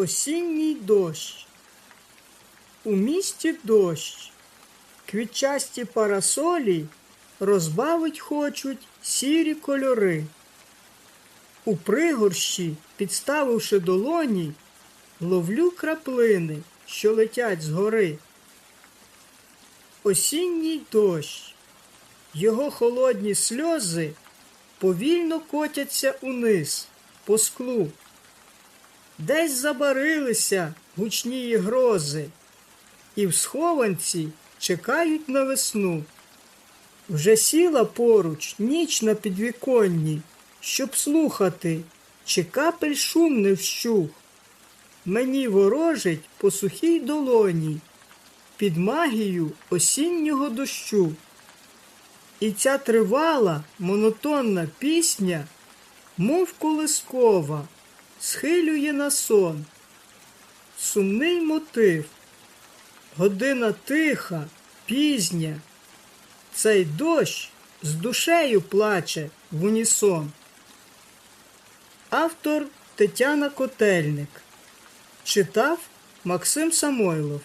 Осінній дощ. У місті дощ. Квітчасті парасолі розбавить хочуть сірі кольори. У пригорщі, підставивши долоні, ловлю краплини, що летять згори. Осінній дощ. Його холодні сльози повільно котяться униз, по склу. Десь забарилися гучнії грози, і в схованці чекають на весну. Вже сіла поруч ніч на підвіконні, щоб слухати, чи капель шум не вщух. Мені ворожить по сухій долоні під магію осіннього дощу. І ця тривала монотонна пісня, мов колискова, схилює на сон. Сумний мотив, година тиха, пізня. Цей дощ з душею плаче в унісон. Автор Тетяна Котельник. Читав Максим Самойлов.